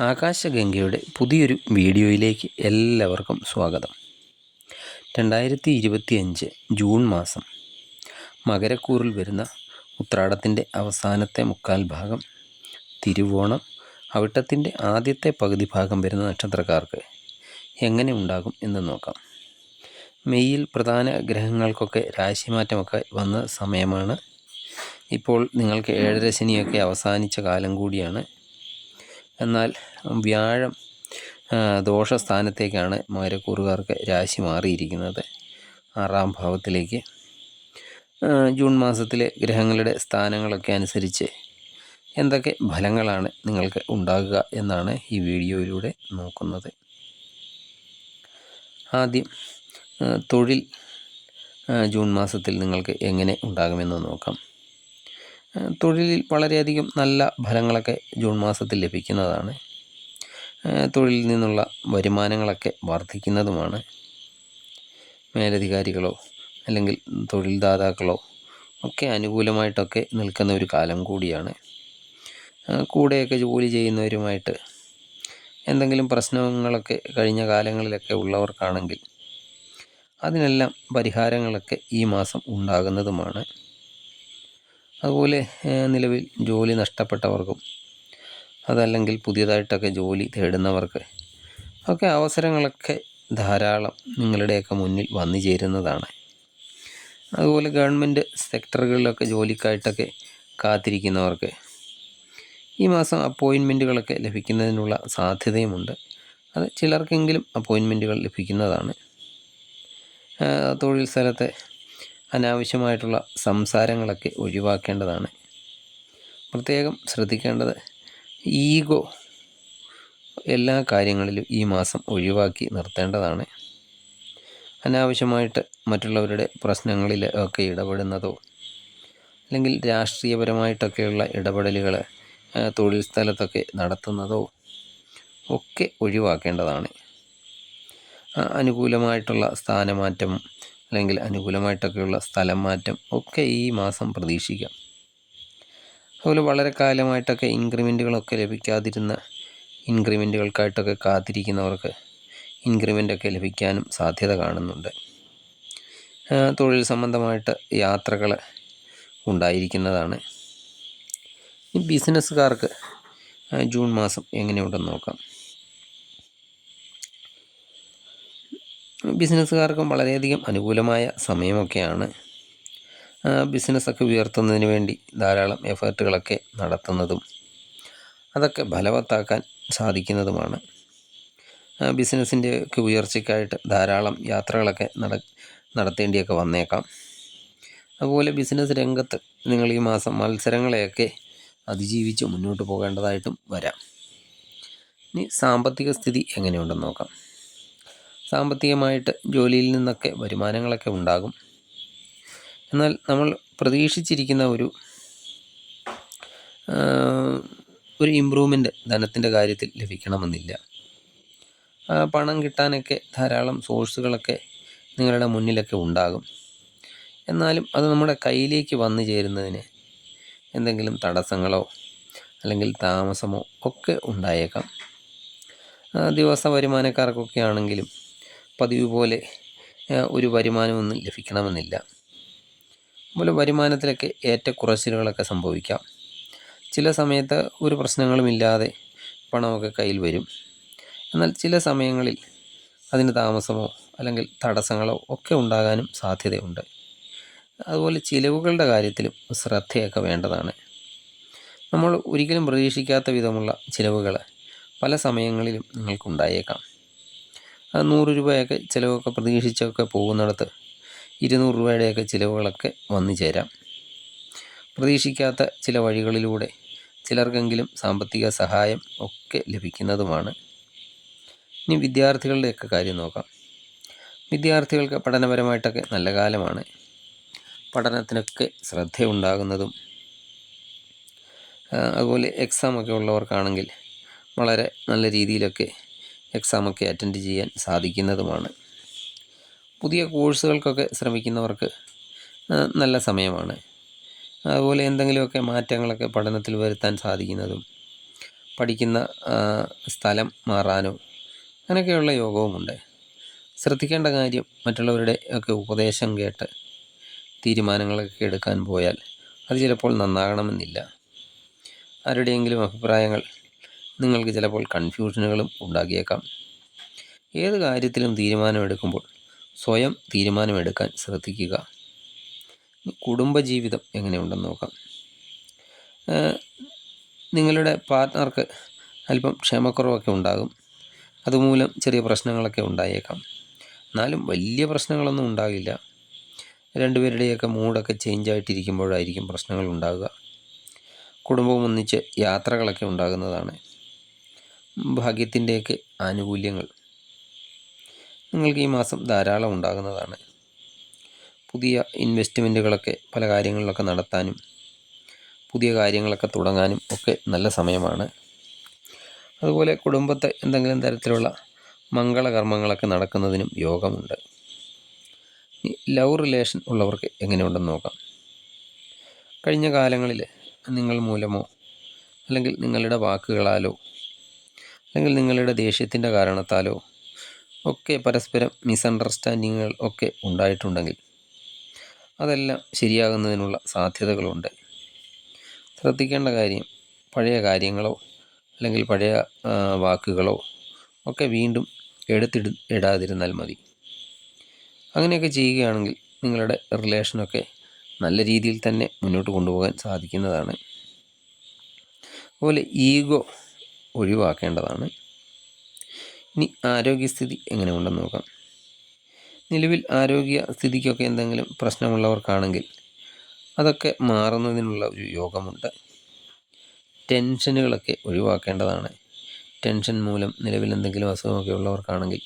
ആകാശഗംഗയുടെ പുതിയൊരു വീഡിയോയിലേക്ക് എല്ലാവർക്കും സ്വാഗതം. രണ്ടായിരത്തി ഇരുപത്തി അഞ്ച് ജൂൺ മാസം. മകരക്കൂറിൽ വരുന്ന ഉത്രാടത്തിന്റെ അവസാനത്തെ മുക്കാൽ ഭാഗം തിരുവോണം അവിട്ടത്തിന്റെ ആദ്യത്തെ പകുതി ഭാഗം വരുന്ന നക്ഷത്രക്കാർക്ക് എങ്ങനെ ഉണ്ടാകും എന്ന് നോക്കാം. മെയ്യിൽ പ്രധാന ഗ്രഹങ്ങൾക്കൊക്കെ രാശിമാറ്റമൊക്കെ വന്ന സമയമാണ്. ഇപ്പോൾ നിങ്ങൾക്ക് ഏഴരശനിയൊക്കെ അവസാനിച്ച കാലം കൂടിയാണ്. എന്നാൽ വ്യാഴം ദോഷസ്ഥാനത്തേക്കാണ് മകരക്കൂറുകാർക്ക് രാശി മാറിയിരിക്കുന്നത്. ആറാം ഭാവത്തിലേക്ക് ജൂൺ മാസത്തിലെ ഗ്രഹങ്ങളുടെ സ്ഥാനങ്ങളൊക്കെ അനുസരിച്ച് എന്തൊക്കെ ഫലങ്ങളാണ് നിങ്ങൾക്ക് ഉണ്ടാകുക എന്നാണ് ഈ വീഡിയോയിലൂടെ നോക്കുന്നത്. ആദ്യം തൊഴിൽ ജൂൺ മാസത്തിൽ നിങ്ങൾക്ക് എങ്ങനെ ഉണ്ടാകുമെന്ന് നോക്കാം. തൊഴിലിൽ വളരെയധികം നല്ല ഫലങ്ങളൊക്കെ ജൂൺ മാസത്തിൽ ലഭിക്കുന്നതാണ്. തൊഴിലിൽ നിന്നുള്ള വരുമാനങ്ങളൊക്കെ വർദ്ധിക്കുന്നതുമാണ്. മേലധികാരികളോ അല്ലെങ്കിൽ തൊഴിൽദാതാക്കളോ ഒക്കെ അനുകൂലമായിട്ടൊക്കെ നിൽക്കുന്ന ഒരു കാലം കൂടിയാണ്. കൂടെയൊക്കെ ജോലി ചെയ്യുന്നവരുമായിട്ട് എന്തെങ്കിലും പ്രശ്നങ്ങളൊക്കെ കഴിഞ്ഞ കാലങ്ങളിലൊക്കെ ഉള്ളവർക്കാണെങ്കിൽ അതിനെല്ലാം പരിഹാരങ്ങളൊക്കെ ഈ മാസം ഉണ്ടാകുന്നതുമാണ്. അതുപോലെ നിലവിൽ ജോലി നഷ്ടപ്പെട്ടവർക്കും അതല്ലെങ്കിൽ പുതിയതായിട്ടൊക്കെ ജോലി തേടുന്നവർക്ക് ഒക്കെ അവസരങ്ങളൊക്കെ ധാരാളം നിങ്ങളുടെയൊക്കെ മുന്നിൽ വന്നു ചേരുന്നതാണ്. അതുപോലെ ഗവൺമെന്റ് സെക്ടറുകളിലൊക്കെ ജോലിക്കായിട്ടൊക്കെ കാത്തിരിക്കുന്നവർക്ക് ഈ മാസം അപ്പോയിൻമെന്റുകളൊക്കെ ലഭിക്കുന്നതിനുള്ള സാധ്യതയുമുണ്ട്. അത് ചിലർക്കെങ്കിലും അപ്പോയിൻമെന്റുകൾ ലഭിക്കുന്നതാണ്. തൊഴിൽ സ്ഥലത്തെ അനാവശ്യമായിട്ടുള്ള സംസാരങ്ങളൊക്കെ ഒഴിവാക്കേണ്ടതാണ്. പ്രത്യേകം ശ്രദ്ധിക്കേണ്ടത് ഈഗോ എല്ലാ കാര്യങ്ങളിലും ഈ മാസം ഒഴിവാക്കി നിർത്തേണ്ടതാണ്. അനാവശ്യമായിട്ട് മറ്റുള്ളവരുടെ പ്രശ്നങ്ങളിൽ ഒക്കെ ഇടപെടുന്നതോ അല്ലെങ്കിൽ രാഷ്ട്രീയപരമായിട്ടൊക്കെയുള്ള ഇടപെടലുകൾ തൊഴിൽ സ്ഥലത്തൊക്കെ നടത്തുന്നതോ ഒക്കെ ഒഴിവാക്കേണ്ടതാണ്. അനുകൂലമായിട്ടുള്ള സ്ഥാനമാറ്റം അല്ലെങ്കിൽ അനുകൂലമായിട്ടൊക്കെയുള്ള സ്ഥലം മാറ്റം ഒക്കെ ഈ മാസം പ്രതീക്ഷിക്കാം. അതുപോലെ വളരെ കാലമായിട്ടൊക്കെ ഇൻക്രിമെന്റുകളൊക്കെ ലഭിക്കാതിരുന്ന ഇൻക്രിമെന്റുകൾക്കായിട്ടൊക്കെ കാത്തിരിക്കുന്നവർക്ക് ഇൻക്രിമെന്റൊക്കെ ലഭിക്കാനും സാധ്യത കാണുന്നുണ്ട്. തൊഴിൽ സംബന്ധമായിട്ട് യാത്രകൾ ഉണ്ടായിരിക്കുന്നതാണ്. ഈ ബിസിനസ്സുകാർക്ക് ജൂൺ മാസം എങ്ങനെയുണ്ടെന്ന് നോക്കാം. ബിസിനസ്സുകാർക്കും വളരെയധികം അനുകൂലമായ സമയമൊക്കെയാണ് ബിസിനസ്സൊക്കെ ഉയർത്തുന്നതിന് വേണ്ടി ധാരാളം എഫേർട്ടുകളൊക്കെ നടത്തുന്നതും അതൊക്കെ ഫലവത്താക്കാൻ സാധിക്കുന്നതുമാണ്. ബിസിനസ്സിന്റെ ഒക്കെ ഉയർച്ചയ്ക്കായിട്ട് ധാരാളം യാത്രകളൊക്കെ നട നടത്തേണ്ടിയൊക്കെ വന്നേക്കാം. അതുപോലെ ബിസിനസ് രംഗത്ത് നിങ്ങൾ ഈ മാസം മത്സരങ്ങളെയൊക്കെ അതിജീവിച്ച് മുന്നോട്ട് പോകേണ്ടതായിട്ടും വരാം. ഇനി സാമ്പത്തിക സ്ഥിതി എങ്ങനെയുണ്ടെന്ന് നോക്കാം. സാമ്പത്തികമായിട്ട് ജോലിയിൽ നിന്നൊക്കെ വരുമാനങ്ങളൊക്കെ ഉണ്ടാകും. എന്നാൽ നമ്മൾ പ്രതീക്ഷിച്ചിരിക്കുന്ന ഒരു ഒരു ഇമ്പ്രൂവ്മെന്റ് ധനത്തിന്റെ കാര്യത്തിൽ ലഭിക്കണമെന്നില്ല. പണം കിട്ടാനൊക്കെ ധാരാളം സോഴ്സുകളൊക്കെ നിങ്ങളുടെ മുന്നിലൊക്കെ ഉണ്ടാകും. എന്നാലും അത് നമ്മുടെ കയ്യിലേക്ക് വന്നു ചേരുന്നതിന് എന്തെങ്കിലും തടസ്സങ്ങളോ അല്ലെങ്കിൽ താമസമോ ഒക്കെ ഉണ്ടായേക്കാം. ദിവസ വരുമാനക്കാർക്കൊക്കെ ആണെങ്കിലും പതിവ് പോലെ ഒരു വരുമാനമൊന്നും ലഭിക്കണമെന്നില്ല. അതുപോലെ വരുമാനത്തിലൊക്കെ ഏറ്റക്കുറച്ചിലുകളൊക്കെ സംഭവിക്കാം. ചില സമയത്ത് ഒരു പ്രശ്നങ്ങളുമില്ലാതെ പണമൊക്കെ കയ്യിൽ വരും. എന്നാൽ ചില സമയങ്ങളിൽ അതിന് താമസമോ അല്ലെങ്കിൽ തടസ്സങ്ങളോ ഒക്കെ ഉണ്ടാകാനും സാധ്യതയുണ്ട്. അതുപോലെ ചിലവുകളുടെ കാര്യത്തിലും ശ്രദ്ധയൊക്കെ വേണ്ടതാണ്. നമ്മൾ ഒരിക്കലും പ്രതീക്ഷിക്കാത്ത വിധമുള്ള ചിലവുകൾ പല സമയങ്ങളിലും നിങ്ങൾക്കുണ്ടായേക്കാം. നൂറ് രൂപയൊക്കെ ചിലവൊക്കെ പ്രതീക്ഷിച്ചൊക്കെ പോകുന്നിടത്ത് ഇരുന്നൂറ് രൂപയുടെയൊക്കെ ചിലവുകളൊക്കെ വന്നു ചേരാം. പ്രതീക്ഷിക്കാത്ത ചില വഴികളിലൂടെ ചിലർക്കെങ്കിലും സാമ്പത്തിക സഹായം ഒക്കെ ലഭിക്കുന്നതുമാണ്. ഇനി വിദ്യാർത്ഥികളുടെയൊക്കെ കാര്യം നോക്കാം. വിദ്യാർത്ഥികൾക്ക് പഠനപരമായിട്ടൊക്കെ നല്ല കാലമാണ്. പഠനത്തിനൊക്കെ ശ്രദ്ധയുണ്ടാകുന്നതും അതുപോലെ എക്സാമൊക്കെ ഉള്ളവർക്കാണെങ്കിൽ വളരെ നല്ല രീതിയിലൊക്കെ എക്സാമൊക്കെ അറ്റൻഡ് ചെയ്യാൻ സാധിക്കുന്നതുമാണ്. പുതിയ കോഴ്സുകൾക്കൊക്കെ ശ്രമിക്കുന്നവർക്ക് നല്ല സമയമാണ്. അതുപോലെ എന്തെങ്കിലുമൊക്കെ മാറ്റങ്ങളൊക്കെ പഠനത്തിൽ വരുത്താൻ സാധിക്കുന്നതും പഠിക്കുന്ന സ്ഥലം മാറാനോ അങ്ങനെയൊക്കെയുള്ള യോഗവുമുണ്ട്. ശ്രദ്ധിക്കേണ്ട കാര്യം മറ്റുള്ളവരുടെ ഒക്കെ ഉപദേശം കേട്ട് തീരുമാനങ്ങളൊക്കെ എടുക്കാൻ പോയാൽ അത് ചിലപ്പോൾ നന്നാകണമെന്നില്ല. ആരുടെയെങ്കിലും അഭിപ്രായങ്ങൾ നിങ്ങൾക്ക് ചിലപ്പോൾ കൺഫ്യൂഷനുകളും ഉണ്ടാക്കിയേക്കാം. ഏത് കാര്യത്തിലും തീരുമാനമെടുക്കുമ്പോൾ സ്വയം തീരുമാനമെടുക്കാൻ ശ്രദ്ധിക്കുക. കുടുംബജീവിതം എങ്ങനെയുണ്ടെന്ന് നോക്കാം. നിങ്ങളുടെ പാർട്ട്ണർക്ക് അല്പം ക്ഷമക്കുറവൊക്കെ ഉണ്ടാകും. അതുമൂലം ചെറിയ പ്രശ്നങ്ങളൊക്കെ ഉണ്ടായേക്കാം. എന്നാലും വലിയ പ്രശ്നങ്ങളൊന്നും ഉണ്ടാകില്ല. രണ്ടുപേരുടെയൊക്കെ മൂഡൊക്കെ ചേഞ്ച് ആയിട്ടിരിക്കുമ്പോഴായിരിക്കും പ്രശ്നങ്ങൾ ഉണ്ടാകുക. കുടുംബം ഒന്നിച്ച് യാത്രകളൊക്കെ ഉണ്ടാകുന്നതാണ്. ഭാഗ്യത്തിന്റെയൊക്കെ ആനുകൂല്യങ്ങൾ. നിങ്ങൾക്ക് ഈ മാസം ധാരാളം ഉണ്ടാകുന്നതാണ്. പുതിയ ഇൻവെസ്റ്റ്മെന്റുകളൊക്കെ പല കാര്യങ്ങളിലൊക്കെ നടത്താനും പുതിയ കാര്യങ്ങളൊക്കെ തുടങ്ങാനും ഒക്കെ നല്ല സമയമാണ്. അതുപോലെ കുടുംബത്തെ എന്തെങ്കിലും തരത്തിലുള്ള മംഗളകർമ്മങ്ങളൊക്കെ നടക്കുന്നതിനും യോഗമുണ്ട്. ലവ് റിലേഷൻ ഉള്ളവർക്ക് എങ്ങനെയുണ്ടെന്ന് നോക്കാം. കഴിഞ്ഞ കാലങ്ങളിൽ നിങ്ങൾ മൂലമോ അല്ലെങ്കിൽ നിങ്ങളുടെ വാക്കുകളാലോ അല്ലെങ്കിൽ നിങ്ങളുടെ ദേഷ്യത്തിന്റെ കാരണത്താലോ ഒക്കെ പരസ്പരം മിസ്അണ്ടർസ്റ്റാൻഡിങ്ങുകൾ ഒക്കെ ഉണ്ടായിട്ടുണ്ടെങ്കിൽ അതെല്ലാം ശരിയാകുന്നതിനുള്ള സാധ്യതകളുണ്ട്. ശ്രദ്ധിക്കേണ്ട കാര്യം പഴയ കാര്യങ്ങളോ അല്ലെങ്കിൽ പഴയ വാക്കുകളോ ഒക്കെ വീണ്ടും എടുത്തിട ഇടാതിരുന്നാൽ മതി. അങ്ങനെയൊക്കെ ചെയ്യുകയാണെങ്കിൽ നിങ്ങളുടെ റിലേഷനൊക്കെ നല്ല രീതിയിൽ തന്നെ മുന്നോട്ട് കൊണ്ടുപോകാൻ സാധിക്കുന്നതാണ്. അതുപോലെ ഈഗോ ഒഴിവാക്കേണ്ടതാണ്. ഇനി ആരോഗ്യസ്ഥിതി എങ്ങനെ ഉണ്ടെന്ന് നോക്കാം. നിലവിൽ ആരോഗ്യ സ്ഥിതിക്കൊക്കെ എന്തെങ്കിലും പ്രശ്നമുള്ളവർക്കാണെങ്കിൽ അതൊക്കെ മാറുന്നതിനുള്ള ഒരു യോഗമുണ്ട്. ടെൻഷനുകളൊക്കെ ഒഴിവാക്കേണ്ടതാണ്. ടെൻഷൻ മൂലം നിലവിൽ എന്തെങ്കിലും അസുഖമൊക്കെ ഉള്ളവർക്കാണെങ്കിൽ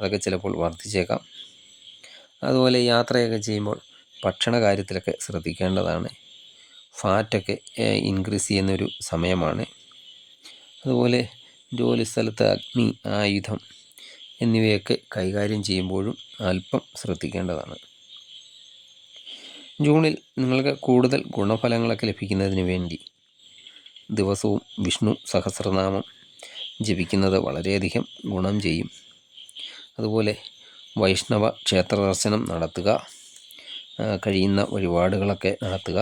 അതൊക്കെ ചിലപ്പോൾ വർദ്ധിച്ചേക്കാം. അതുപോലെ യാത്രയൊക്കെ ചെയ്യുമ്പോൾ ഭക്ഷണ കാര്യത്തിലൊക്കെ ശ്രദ്ധിക്കേണ്ടതാണ്. ഫാറ്റൊക്കെ ഇൻക്രീസ് ചെയ്യുന്നൊരു സമയമാണ്. അതുപോലെ ജോലിസ്ഥലത്ത് അഗ്നി ആയുധം എന്നിവയൊക്കെ കൈകാര്യം ചെയ്യുമ്പോഴും അല്പം ശ്രദ്ധിക്കേണ്ടതാണ്. ജൂണിൽ നിങ്ങൾക്ക് കൂടുതൽ ഗുണഫലങ്ങളൊക്കെ ലഭിക്കുന്നതിന് വേണ്ടി ദിവസവും വിഷ്ണു സഹസ്രനാമം ജപിക്കുന്നത് വളരെയധികം ഗുണം ചെയ്യും. അതുപോലെ വൈഷ്ണവ ക്ഷേത്ര ദർശനം നടത്തുക കഴിയുന്ന വഴിപാടുകളൊക്കെ നടത്തുക.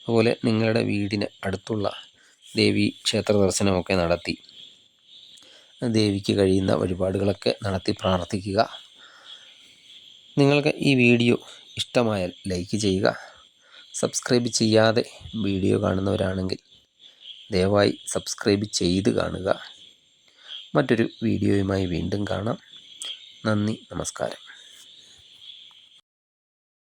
അതുപോലെ നിങ്ങളുടെ വീടിന് അടുത്തുള്ള ദേവി ക്ഷേത്ര ദർശനമൊക്കെ നടത്തി. ദേവിക്ക് കഴിയുന്ന വഴിപാടുകളൊക്കെ നടത്തി പ്രാർത്ഥിക്കുക. നിങ്ങൾക്ക് ഈ വീഡിയോ ഇഷ്ടമായാൽ ലൈക്ക് ചെയ്യുക. സബ്സ്ക്രൈബ് ചെയ്യാതെ വീഡിയോ കാണുന്നവരാണെങ്കിൽ ദയവായി സബ്സ്ക്രൈബ് ചെയ്ത് കാണുക. മറ്റൊരു വീഡിയോയുമായി വീണ്ടും കാണാം. നന്ദി നമസ്കാരം.